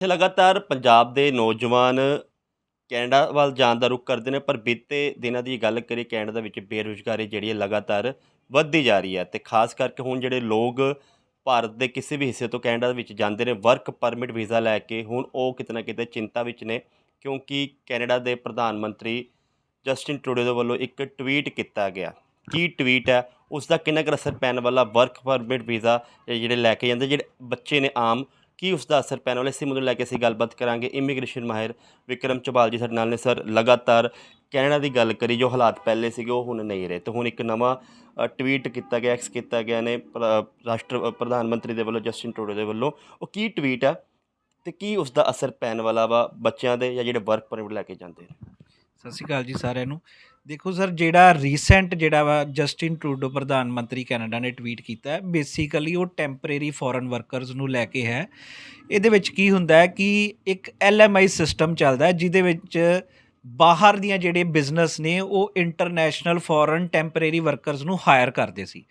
ਇੱਥੇ ਲਗਾਤਾਰ ਪੰਜਾਬ ਦੇ ਨੌਜਵਾਨ ਕੈਨੇਡਾ ਵੱਲ ਜਾਣ ਦਾ ਰੁਖ ਕਰਦੇ ਨੇ, ਪਰ ਬੀਤੇ ਦਿਨਾਂ ਦੀ ਗੱਲ ਕਰੀਏ, ਕੈਨੇਡਾ ਦੇ ਵਿੱਚ ਬੇਰੁਜ਼ਗਾਰੀ ਜਿਹੜੀ ਹੈ ਲਗਾਤਾਰ ਵੱਧਦੀ ਜਾ ਰਹੀ ਹੈ ਤੇ ਖਾਸ ਕਰਕੇ ਹੁਣ ਜਿਹੜੇ ਲੋਕ ਭਾਰਤ ਦੇ ਕਿਸੇ ਵੀ ਹਿੱਸੇ ਤੋਂ ਕੈਨੇਡਾ ਵਿੱਚ ਜਾਂਦੇ ਨੇ ਵਰਕ ਪਰਮਿਟ ਵੀਜ਼ਾ ਲੈ ਕੇ, ਹੁਣ ਉਹ ਕਿਤੇ ਨਾ ਕਿਤੇ ਚਿੰਤਾ ਵਿੱਚ ਨੇ, ਕਿਉਂਕਿ ਕੈਨੇਡਾ ਦੇ ਪ੍ਰਧਾਨ ਮੰਤਰੀ ਜਸਟਿਨ ਟਰੂਡੋ ਦੇ ਵੱਲੋਂ ਇੱਕ ਟਵੀਟ ਕੀਤਾ ਗਿਆ। ਕੀ ਟਵੀਟ ਹੈ? ਉਸ ਦਾ ਕਿੰਨਾ ਕੁ ਅਸਰ ਪੈਣ ਵਾਲਾ ਵਰਕ ਪਰਮਿਟ ਵੀਜ਼ਾ ਜਿਹੜੇ ਲੈ ਕੇ ਜਾਂਦੇ, ਜਿਹੜੇ ਬੱਚੇ ਨੇ ਆਮ ਕੀ ਉਸ ਦਾ ਅਸਰ ਪੈਣ? ਵਾਲਾ ਇਸੇ ਮੁੱਦੇ ਲੈ ਕੇ ਅਸੀਂ ਗੱਲਬਾਤ ਕਰਾਂਗੇ। ਇਮੀਗ੍ਰੇਸ਼ਨ ਮਾਹਿਰ ਵਿਕਰਮ ਚੋਬਾਲ ਜੀ ਸਾਡੇ ਨਾਲ ਨੇ, ਸਰ। ਲਗਾਤਾਰ ਕੈਨੇਡਾ ਦੀ ਗੱਲ ਕਰੀ, ਜੋ ਹਾਲਾਤ ਪਹਿਲੇ ਸੀਗੇ, ਉਹ ਹੁਣ ਨਹੀਂ ਰਹੇ। ਤੇ ਹੁਣ ਇੱਕ ਨਵਾਂ ਟਵੀਟ ਕੀਤਾ ਗਿਆ ਐਕਸ ਕੀਤਾ ਗਿਆ ਨੇ, ਪ੍ਰ- ਰਾਸ਼ਟਰ ਪ੍ਰਧਾਨ ਮੰਤਰੀ ਦੇ ਵੱਲੋਂ ਜਸਟਿਨ ਟਰੂਡੋ ਦੇ ਵੱਲੋਂ। ਉਹ ਕੀ ਟਵੀਟ ਆ? ਤੇ ਕੀ ਉਸ ਦਾ ਅਸਰ ਪੈਣ ਵਾਲਾ ਵਾ ਬੱਚਿਆਂ ਦੇ ਜਾਂ ਜਿਹੜੇ ਵਰਕ ਪਰਮਿਟ ਲੈ ਕੇ ਜਾਂਦੇ ਨੇ? ਸਤਿ ਸ਼੍ਰੀ ਅਕਾਲ ਜੀ ਸਾਰਿਆਂ ਨੂੰ। ਦੇਖੋ ਸਰ, ਜਿਹੜਾ ਰੀਸੈਂਟ ਜਿਹੜਾ ਵਾ ਜਸਟਿਨ ਟਰੂਡੋ ਪ੍ਰਧਾਨ ਮੰਤਰੀ ਕੈਨੇਡਾ ਨੇ ਟਵੀਟ ਕੀਤਾ ਹੈ ਬੇਸਿਕਲੀ ਉਹ ਟੈਂਪਰੇਰੀ ਫੋਰਨ ਵਰਕਰਸ ਨੂੰ ਲੈ ਕੇ ਹੈ। ਇਹਦੇ ਵਿੱਚ ਕੀ ਹੁੰਦਾ ਹੈ ਕਿ ਇੱਕ ਐਲਐਮਆਈ ਸਿਸਟਮ ਚੱਲਦਾ ਹੈ, ਜਿਹਦੇ ਵਿੱਚ ਬਾਹਰ ਦੀਆਂ ਜਿਹੜੇ ਬਿਜ਼ਨਸ ਨੇ, ਉਹ ਇੰਟਰਨੈਸ਼ਨਲ ਫੋਰਨ ਟੈਂਪਰੇਰੀ ਵਰਕਰਸ ਨੂੰ ਹਾਇਰ ਕਰਦੇ ਸੀ।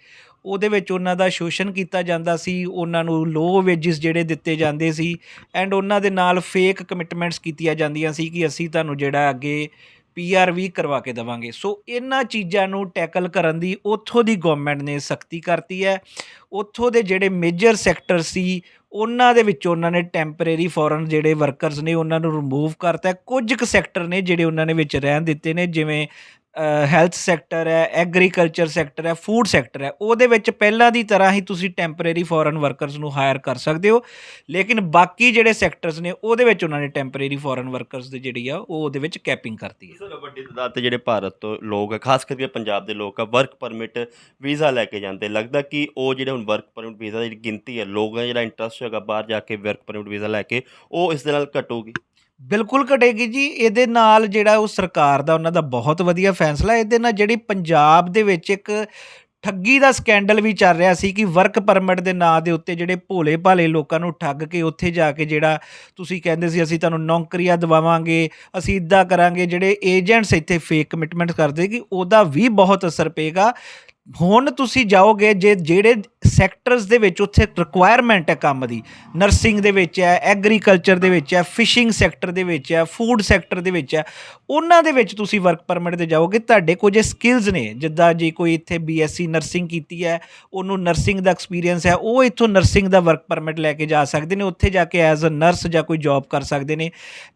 ਉਹਦੇ ਵਿੱਚ ਉਹਨਾਂ ਦਾ ਸ਼ੋਸ਼ਣ ਕੀਤਾ ਜਾਂਦਾ ਸੀ, ਉਹਨਾਂ ਨੂੰ ਲੋ ਵੇਜਸ ਜਿਹੜੇ ਦਿੱਤੇ ਜਾਂਦੇ ਸੀ ਐਂਡ ਉਹਨਾਂ ਦੇ ਨਾਲ ਫੇਕ ਕਮਿਟਮੈਂਟਸ ਕੀਤੀਆਂ ਜਾਂਦੀਆਂ ਸੀ ਕਿ ਅਸੀਂ ਤੁਹਾਨੂੰ ਜਿਹੜਾ ਅੱਗੇ ਪੀਆਰ ਵੀ ਕਰਵਾ ਕੇ ਦੇਵਾਂਗੇ। ਸੋ ਇਹਨਾਂ ਚੀਜ਼ਾਂ ਨੂੰ ਟੈਕਲ ਕਰਨ ਦੀ ਉੱਥੋਂ ਦੀ ਗਵਰਨਮੈਂਟ ਨੇ ਸਖਤੀ ਕਰਤੀ ਹੈ। ਉੱਥੋਂ ਦੇ ਜਿਹੜੇ ਮੇਜਰ ਸੈਕਟਰ ਸੀ, ਉਹਨਾਂ ਦੇ ਵਿੱਚ ਉਹਨਾਂ ਨੇ ਟੈਂਪਰੇਰੀ ਫੋਰਨ ਜਿਹੜੇ ਵਰਕਰਸ ਨੇ, ਉਹਨਾਂ ਨੂੰ ਰਿਮੂਵ ਕਰਤਾ ਕੁਝ ਕੁ ਸੈਕਟਰ ਨੇ ਜਿਹੜੇ ਉਹਨਾਂ ਨੇ ਵਿੱਚ ਰਹਿਣ ਦਿੱਤੇ ਨੇ, ਜਿਵੇਂ ਹੈਲਥ ਸੈਕਟਰ ਹੈ, ਐਗਰੀਕਲਚਰ ਸੈਕਟਰ ਹੈ, ਫੂਡ ਸੈਕਟਰ ਹੈ, ਉਹਦੇ ਵਿੱਚ ਪਹਿਲਾਂ ਦੀ ਤਰ੍ਹਾਂ ਹੀ ਤੁਸੀਂ ਟੈਂਪਰੇਰੀ ਫੋਰਨ ਵਰਕਰਸ ਨੂੰ ਹਾਇਰ ਕਰ ਸਕਦੇ ਹੋ। ਲੇਕਿਨ ਬਾਕੀ ਜਿਹੜੇ ਸੈਕਟਰਸ ਨੇ, ਉਹਦੇ ਵਿੱਚ ਉਹਨਾਂ ਨੇ ਟੈਂਪਰੇਰੀ ਫੋਰਨ ਵਰਕਰਸ ਦੀ ਜਿਹੜੀ ਆ, ਉਹ ਉਹਦੇ ਵਿੱਚ ਕੈਪਿੰਗ ਕਰਤੀ ਹੈ। ਸਰ, ਵੱਡੀ ਤਾਦਾਦ ਤੇ ਜਿਹੜੇ ਭਾਰਤ ਤੋਂ ਲੋਕ ਆ, ਖਾਸ ਕਰਕੇ ਪੰਜਾਬ ਦੇ ਲੋਕ ਆ ਵਰਕ ਪਰਮਿਟ ਵੀਜ਼ਾ ਲੈ ਕੇ ਜਾਂਦੇ। ਲੱਗਦਾ ਕਿ ਉਹ ਜਿਹੜੇ ਹੁਣ ਵਰਕ ਪਰਮਿਟ ਵੀਜ਼ਾ ਦੀ ਗਿਣਤੀ ਹੈ, ਲੋਕਾਂ ਦਾ ਜਿਹੜਾ ਇੰਟਰਸਟ ਹੈਗਾ ਬਾਹਰ ਜਾ ਕੇ ਵਰਕ ਪਰਮਿਟ ਵੀਜ਼ਾ ਲੈ ਕੇ, ਉਹ ਇਸ ਦੇ ਨਾਲ ਘਟੂਗੀ? ਬਿਲਕੁਲ ਘਟੇਗੀ ਜੀ। ਇਹਦੇ ਨਾਲ ਜਿਹੜਾ ਉਹ ਸਰਕਾਰ ਦਾ, ਉਹਨਾਂ ਦਾ ਬਹੁਤ ਵਧੀਆ ਫੈਸਲਾ। ਇਹਦੇ ਨਾਲ ਜਿਹੜੀ ਪੰਜਾਬ ਦੇ ਵਿੱਚ ਇੱਕ ਠੱਗੀ ਦਾ ਸਕੈਂਡਲ ਵੀ ਚੱਲ ਰਿਹਾ ਸੀ ਕਿ ਵਰਕ ਪਰਮਿਟ ਦੇ ਨਾਂ ਦੇ ਉੱਤੇ ਜਿਹੜੇ ਭੋਲੇ ਭਾਲੇ ਲੋਕਾਂ ਨੂੰ ਠੱਗ ਕੇ ਉੱਥੇ ਜਾ ਕੇ ਜਿਹੜਾ ਤੁਸੀਂ ਕਹਿੰਦੇ ਸੀ, ਅਸੀਂ ਤੁਹਾਨੂੰ ਨੌਕਰੀਆਂ ਦਿਵਾਵਾਂਗੇ, ਅਸੀਂ ਇਦਾਂ ਕਰਾਂਗੇ, ਜਿਹੜੇ ਏਜੰਟਸ ਇੱਥੇ ਫੇਕ ਕਮਿਟਮੈਂਟ ਕਰਦੇ ਕਿ ਉਹਦਾ ਵੀ ਬਹੁਤ ਅਸਰ ਪਏਗਾ। ਹੁਣ ਤੁਸੀਂ ਜਾਓਗੇ, ਜੇ ਜਿਹੜੇ ਸੈਕਟਰਸ ਦੇ ਵਿੱਚ ਉੱਥੇ ਰਿਕੁਆਇਰਮੈਂਟ ਹੈ ਕੰਮ ਦੀ। ਨਰਸਿੰਗ ਦੇ ਵਿੱਚ ਹੈ ਐਗਰੀਕਲਚਰ ਦੇ ਵਿੱਚ ਹੈ ਫਿਸ਼ਿੰਗ ਸੈਕਟਰ ਦੇ ਵਿੱਚ ਹੈ ਫੂਡ ਸੈਕਟਰ ਦੇ ਵਿੱਚ ਹੈ। ਉਹਨਾਂ ਦੇ ਵਿੱਚ ਤੁਸੀਂ ਵਰਕ ਪਰਮਿਟ ਤੇ ਜਾਓਗੇ, ਤੁਹਾਡੇ ਕੋਲ ਜੇ ਸਕਿੱਲਸ ਨੇ। ਜਿੱਦਾਂ ਜੇ ਕੋਈ ਇੱਥੇ ਬੀਐਸਸੀ ਨਰਸਿੰਗ ਕੀਤੀ ਹੈ, ਉਹਨੂੰ ਨਰਸਿੰਗ ਦਾ ਐਕਸਪੀਰੀਅੰਸ ਹੈ, ਉਹ ਇੱਥੋਂ ਨਰਸਿੰਗ ਦਾ ਵਰਕ ਪਰਮਿਟ ਲੈ ਕੇ ਜਾ ਸਕਦੇ ਨੇ। ਉੱਥੇ ਜਾ ਕੇ ਐਜ਼ ਅ ਨਰਸ ਜਾਂ ਕੋਈ ਜੌਬ ਕਰ ਸਕਦੇ ਨੇ।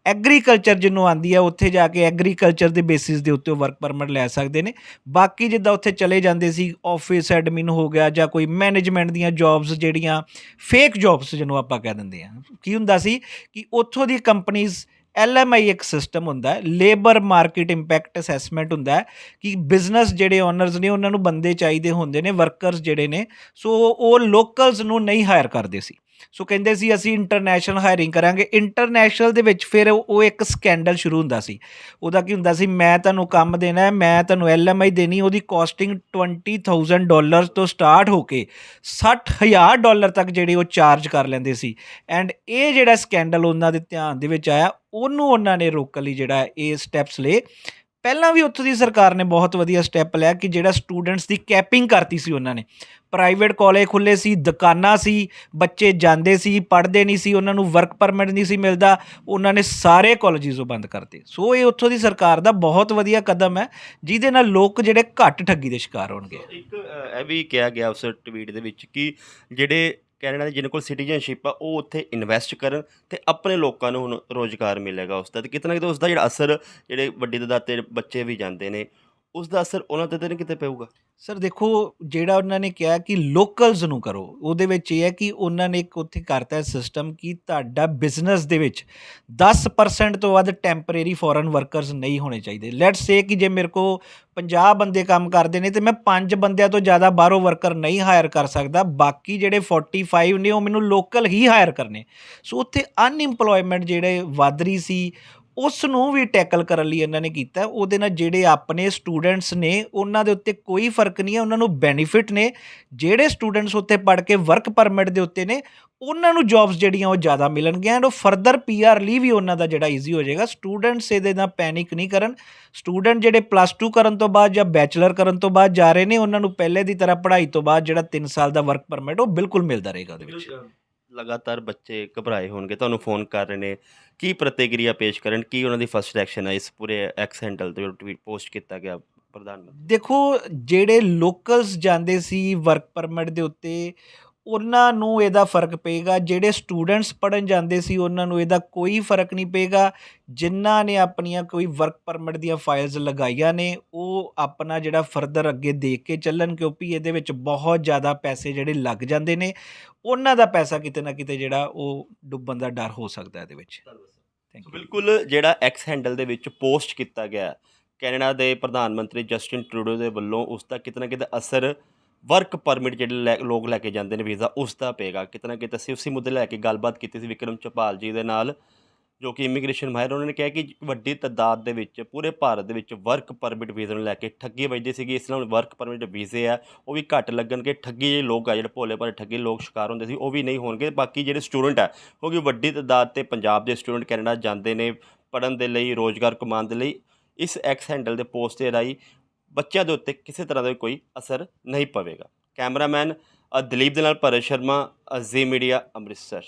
ਐਗਰੀਕਲਚਰ ਜਿਹਨੂੰ ਆਂਦੀ ਹੈ, ਉੱਥੇ ਜਾ ਕੇ ਐਗਰੀਕਲਚਰ ਦੇ ਬੇਸਿਸ ਦੇ ਉੱਤੇ ਵਰਕ ਪਰਮਿਟ ਲੈ ਸਕਦੇ ਨੇ। ਬਾਕੀ ਜਿੱਦਾਂ ਉੱਥੇ ਚਲੇ ਜਾਂਦੇ ਸੀ ਆਫਿਸ ਐਡਮਿਨ ਹੋ ਗਿਆ ਜਾਂ ਕੋਈ ਮੈਨੇਜ ਮੈਨੇਜਮੈਂਟ ਦੀਆਂ ਜੌਬਸ ਜਿਹੜੀਆਂ ਫੇਕ ਜੌਬਸ ਜਿਹਨੂੰ ਆਪਾਂ ਕਹਿ ਦਿੰਦੇ ਆ ਕੀ ਹੁੰਦਾ ਸੀ ਕਿ ਉੱਥੋਂ ਦੀ ਕੰਪਨੀਆਂ ਐਲਐਮਆਈ ਇੱਕ ਸਿਸਟਮ ਹੁੰਦਾ ਹੈ ਲੇਬਰ ਮਾਰਕੀਟ ਇੰਪੈਕਟ ਅਸੈਸਮੈਂਟ ਹੁੰਦਾ ਹੈ ਕਿ ਬਿਜ਼ਨਸ ਜਿਹੜੇ ਓਨਰਸ ਨੇ ਉਹਨਾਂ ਨੂੰ ਬੰਦੇ ਚਾਹੀਦੇ ਹੁੰਦੇ ਨੇ ਵਰਕਰਸ ਜਿਹੜੇ ਨੇ ਸੋ ਉਹ ਲੋਕਲਸ ਨੂੰ ਨਹੀਂ ਹਾਇਰ ਕਰਦੇ ਸੀ। ਸੋ ਕਹਿੰਦੇ ਸੀ, ਅਸੀਂ ਇੰਟਰਨੈਸ਼ਨਲ ਹਾਇਰਿੰਗ ਕਰਾਂਗੇ। ਇੰਟਰਨੈਸ਼ਨਲ ਦੇ ਵਿੱਚ ਫਿਰ ਉਹ ਇੱਕ ਸਕੈਂਡਲ ਸ਼ੁਰੂ ਹੁੰਦਾ ਸੀ। ਉਹਦਾ ਕੀ ਹੁੰਦਾ ਸੀ, ਮੈਂ ਤੁਹਾਨੂੰ ਕੰਮ ਦੇਣਾ ਹੈ, ਮੈਂ ਤੁਹਾਨੂੰ ਐਲਐਮਆਈ ਦੇਣੀ, ਉਹਦੀ ਕਾਸਟਿੰਗ 20000 ਡਾਲਰ ਤੋਂ ਸਟਾਰਟ ਹੋ ਕੇ 60000 ਡਾਲਰ ਤੱਕ ਜਿਹੜੇ ਉਹ ਚਾਰਜ ਕਰ ਲੈਂਦੇ ਸੀ। ਐਂਡ ਇਹ ਜਿਹੜਾ ਸਕੈਂਡਲ ਉਹਨਾਂ ਦੇ ਧਿਆਨ ਦੇ ਵਿੱਚ ਆਇਆ, ਉਹਨੂੰ ਉਹਨਾਂ ਨੇ ਰੋਕਣ ਲਈ ਜਿਹੜਾ ਇਹ ਸਟੈਪਸ ਲਏ। ਪਹਿਲਾਂ ਵੀ ਉੱਥੋਂ ਦੀ ਸਰਕਾਰ ਨੇ ਬਹੁਤ ਵਧੀਆ ਸਟੈਪ ਲਿਆ ਕਿ ਜਿਹੜਾ ਸਟੂਡੈਂਟਸ ਦੀ ਕੈਪਿੰਗ ਕਰਤੀ ਸੀ ਉਹਨਾਂ ਨੇ। ਪ੍ਰਾਈਵੇਟ ਕਾਲਜ ਖੁੱਲੇ ਸੀ, ਦੁਕਾਨਾਂ ਸੀ, ਬੱਚੇ ਜਾਂਦੇ ਸੀ, ਪੜ੍ਹਦੇ ਨਹੀਂ ਸੀ, ਉਹਨਾਂ ਨੂੰ ਵਰਕ ਪਰਮਿਟ ਨਹੀਂ ਸੀ ਮਿਲਦਾ, ਉਹਨਾਂ ਨੇ ਸਾਰੇ ਕਾਲਜਿਸ ਉਹ ਬੰਦ ਕਰਤੇ। ਸੋ ਇਹ ਉੱਥੋਂ ਦੀ ਸਰਕਾਰ ਦਾ ਬਹੁਤ ਵਧੀਆ ਕਦਮ ਹੈ, ਜਿਹਦੇ ਨਾਲ ਲੋਕ ਜਿਹੜੇ ਘੱਟ ਠੱਗੀ ਦੇ ਸ਼ਿਕਾਰ ਹੋਣਗੇ। ਇੱਕ ਇਹ ਵੀ ਕਿਹਾ ਗਿਆ ਉਸ ਟਵੀਟ ਦੇ ਵਿੱਚ ਕਿ ਜਿਹੜੇ ਕੈਨੇਡਾ ਦੇ ਜਿਹਨਾਂ ਕੋਲ ਸਿਟੀਜ਼ਨਸ਼ਿਪ ਆ, ਉਹ ਉੱਥੇ ਇਨਵੈਸਟ ਕਰਨ ਤੇ ਆਪਣੇ ਲੋਕਾਂ ਨੂੰ ਹੁਣ ਰੋਜ਼ਗਾਰ ਮਿਲੇਗਾ ਉਸ ਦਾ ਤੇ ਕਿਤੇ ਨਾ ਕਿਤੇ ਉਸ ਦਾ ਜਿਹੜਾ ਅਸਰ ਜਿਹੜੇ ਵੱਡੀ ਤਾਦਾਦ ਤੇ ਬੱਚੇ ਵੀ ਜਾਂਦੇ ਨੇ। ਉਸ ਦਾ ਅਸਰ ਉਹਨਾਂ ਤੇ ਤਾਂ ਨਹੀਂ ਕਿਤੇ ਪਊਗਾ? ਸਰ ਦੇਖੋ, ਜਿਹੜਾ ਉਹਨਾਂ ਨੇ ਕਿਹਾ ਕਿ ਲੋਕਲਸ ਨੂੰ ਕਰੋ, ਉਹਦੇ ਵਿੱਚ ਇਹ ਹੈ ਕਿ ਉਹਨਾਂ ਨੇ ਇੱਕ ਉੱਥੇ ਕਰਤਾ ਸਿਸਟਮ ਕਿ ਤੁਹਾਡਾ ਬਿਜ਼ਨਸ ਦੇ ਵਿੱਚ 10% ਤੋਂ ਵੱਧ ਟੈਂਪਰੇਰੀ ਫੋਰਨ ਵਰਕਰਸ ਨਹੀਂ ਹੋਣੇ ਚਾਹੀਦੇ। ਲੈਟਸ ਸੇ ਕਿ ਜੇ ਮੇਰੇ ਕੋ 50 ਬੰਦੇ ਕੰਮ ਕਰਦੇ ਨੇ ਤੇ ਮੈਂ 5 ਬੰਦਿਆਂ ਤੋਂ ਜ਼ਿਆਦਾ ਬਾਹਰੋਂ ਵਰਕਰ ਨਹੀਂ ਹਾਇਰ ਕਰ ਸਕਦਾ, ਬਾਕੀ ਜਿਹੜੇ 45 ਨੇ ਉਹ ਮੈਨੂੰ ਲੋਕਲ ਹੀ ਹਾਇਰ ਕਰਨੇ। ਸੋ ਉੱਥੇ ਅਨਇੰਪਲੋਇਮੈਂਟ ਜਿਹੜੇ ਵੱਧ ਰਹੀ ਸੀ ਉਸ ਨੂੰ ਵੀ ਟੈਕਲ ਕਰਨ ਲਈ ਇਹਨਾਂ ਨੇ ਕੀਤਾ। ਉਹਦੇ ਨਾਲ ਜਿਹੜੇ ਆਪਣੇ ਸਟੂਡੈਂਟਸ ਨੇ, ਉਹਨਾਂ ਦੇ ਉੱਤੇ ਕੋਈ ਫ਼ਰਕ ਨਹੀਂ ਹੈ, ਉਹਨਾਂ ਨੂੰ ਬੈਨੀਫਿਟ ਨੇ। ਜਿਹੜੇ ਸਟੂਡੈਂਟਸ ਉੱਤੇ ਪੜ੍ਹ ਕੇ ਵਰਕ ਪਰਮਿਟ ਦੇ ਉੱਤੇ ਨੇ, ਉਹਨਾਂ ਨੂੰ ਜੌਬਸ ਜਿਹੜੀਆਂ ਉਹ ਜ਼ਿਆਦਾ ਮਿਲਣਗੀਆਂ ਐਂਡ ਉਹ ਫਰਦਰ ਪੀਆਰ ਲਈ ਵੀ ਉਹਨਾਂ ਦਾ ਜਿਹੜਾ ਈਜ਼ੀ ਹੋ ਜਾਏਗਾ। ਸਟੂਡੈਂਟਸ ਇਹਦੇ ਨਾਲ ਪੈਨਿਕ ਨਹੀਂ ਕਰਨ। ਸਟੂਡੈਂਟ ਜਿਹੜੇ ਪਲੱਸ 2 ਕਰਨ ਤੋਂ ਬਾਅਦ ਜਾਂ ਬੈਚਲਰ ਕਰਨ ਤੋਂ ਬਾਅਦ ਜਾ ਰਹੇ ਨੇ, ਉਹਨਾਂ ਨੂੰ ਪਹਿਲੇ ਦੀ ਤਰ੍ਹਾਂ ਪੜ੍ਹਾਈ ਤੋਂ ਬਾਅਦ ਜਿਹੜਾ 3 ਸਾਲ ਦਾ ਵਰਕ ਪਰਮਿਟ ਉਹ ਬਿਲਕੁਲ ਮਿਲਦਾ ਰਹੇਗਾ ਉਹਦੇ ਵਿੱਚ। ਲਗਾਤਾਰ ਬੱਚੇ ਘਬਰਾਏ ਹੋਣਗੇ, ਤੁਹਾਨੂੰ ਫੋਨ ਕਰ ਰਹੇ ਨੇ। ਕੀ ਪ੍ਰਤੀਕਿਰਿਆ ਪੇਸ਼ ਕਰਨ? ਕੀ ਉਹਨਾਂ ਦੀ ਫਸਟ ਰਿਐਕਸ਼ਨ ਹੈ ਇਸ ਪੂਰੇ ਐਕਸ ਹੈਂਡਲ ਤੇ ਟਵੀਟ ਪੋਸਟ ਕੀਤਾ ਗਿਆ ਪ੍ਰਧਾਨ ਮੰਤਰੀ? ਦੇਖੋ, ਜਿਹੜੇ ਲੋਕਲਸ ਜਾਂਦੇ ਸੀ ਵਰਕ ਪਰਮਿਟ ਦੇ ਉੱਤੇ ਉਹਨਾਂ ਨੂੰ ਇਹਦਾ ਫ਼ਰਕ ਪਏਗਾ ਜਿਹੜੇ ਸਟੂਡੈਂਟਸ ਪੜਨ ਜਾਂਦੇ ਸੀ ਉਹਨਾਂ ਨੂੰ ਇਹਦਾ ਕੋਈ ਫ਼ਰਕ ਨਹੀਂ ਪਏਗਾ ਜਿਨ੍ਹਾਂ ਨੇ ਆਪਣੀਆਂ ਕੋਈ ਵਰਕ ਪਰਮਿਟ ਦੀਆਂ ਫਾਈਲਸ ਲਗਾਈਆਂ ਨੇ ਉਹ ਆਪਣਾ ਜਿਹੜਾ ਫਰਦਰ ਅੱਗੇ ਦੇਖ ਕੇ ਚੱਲਣ ਕਿਉਂਕਿ ਇਹਦੇ ਵਿੱਚ ਬਹੁਤ ਜ਼ਿਆਦਾ ਪੈਸੇ ਜਿਹੜੇ ਲੱਗ ਜਾਂਦੇ ਨੇ ਉਹਨਾਂ ਦਾ ਪੈਸਾ ਕਿਤੇ ਨਾ ਕਿਤੇ ਜਿਹੜਾ ਉਹ ਡੁੱਬਣ ਦਾ ਡਰ ਹੋ ਸਕਦਾ ਇਹਦੇ ਵਿੱਚ। ਥੈਂਕ ਸੋ ਯੂ ਬਿਲਕੁਲ ਜਿਹੜਾ ਐਕਸ ਹੈਂਡਲ ਦੇ ਵਿੱਚ ਪੋਸਟ ਕੀਤਾ ਗਿਆ ਕੈਨੇਡਾ ਦੇ ਪ੍ਰਧਾਨ ਮੰਤਰੀ ਜਸਟਿਨ ਟਰੂਡੋ ਦੇ ਵੱਲੋਂ ਉਸ ਦਾ ਕਿਤੇ ਨਾ ਕਿਤੇ ਅਸਰ ਵਰਕ ਪਰਮਿਟ ਜਿਹੜੇ ਲੈ- ਲੋਕ ਲੈ ਕੇ ਜਾਂਦੇ ਨੇ ਵੀਜ਼ਾ ਉਸ ਦਾ ਪਏਗਾ। ਕਿਤੇ ਨਾ ਕਿਤੇ ਅਸੀਂ ਉਸੇ ਮੁੱਦੇ ਲੈ ਕੇ ਗੱਲਬਾਤ ਕੀਤੀ ਸੀ ਵਿਕਰਮ ਚਪਾਲ ਜੀ ਦੇ ਨਾਲ, ਜੋ ਕਿ ਇਮੀਗ੍ਰੇਸ਼ਨ ਮਾਹਿਰ ਉਹਨਾਂ ਨੇ ਕਿਹਾ ਕਿ ਵੱਡੀ ਤਾਦਾਦ ਦੇ ਵਿੱਚ, ਪੂਰੇ ਭਾਰਤ ਦੇ ਵਿੱਚ ਵਰਕ ਪਰਮਿਟ ਵੀਜ਼ੇ ਨੂੰ ਲੈ ਕੇ ਠੱਗੀ ਵੱਜਦੀ ਸੀਗੀ। ਇਸ ਨਾਲ ਵਰਕ ਪਰਮਿਟ ਵੀਜ਼ੇ ਆ, ਉਹ ਵੀ ਘੱਟ ਲੱਗਣਗੇ। ਠੱਗੀ ਜਿਹੜੇ ਲੋਕ ਆ ਜਿਹੜੇ ਭੋਲੇ ਭਾਲੇ ਠੱਗੀ ਲੋਕ ਸ਼ਿਕਾਰ ਹੁੰਦੇ ਸੀ, ਉਹ ਵੀ ਨਹੀਂ ਹੋਣਗੇ। ਬਾਕੀ ਜਿਹੜੇ ਸਟੂਡੈਂਟ ਆ, ਕਿਉਂਕਿ ਵੱਡੀ ਤਾਦਾਦ ਤੇ ਪੰਜਾਬ ਦੇ ਸਟੂਡੈਂਟ ਕੈਨੇਡਾ ਜਾਂਦੇ ਨੇ ਪੜਨ ਦੇ ਲਈ, ਰੋਜ਼ਗਾਰ ਕਮਾਉਣ ਦੇ ਲਈ, ਇਸ ਐਕਸ ਹੈਂਡਲ ਦੇ ਪੋਸਟ ਦੇ ਰਾਹੀਂ ਬੱਚਿਆਂ ਦੇ ਉੱਤੇ ਕਿਸੇ ਤਰ੍ਹਾਂ ਦਾ ਕੋਈ ਅਸਰ ਨਹੀਂ ਪਵੇਗਾ। ਕੈਮਰਾਮੈਨ ਦਲੀਪ ਦੇ ਨਾਲ ਭਰਤ ਸ਼ਰਮਾ ਜ਼ੀ ਮੀਡੀਆ, ਅੰਮ੍ਰਿਤਸਰ।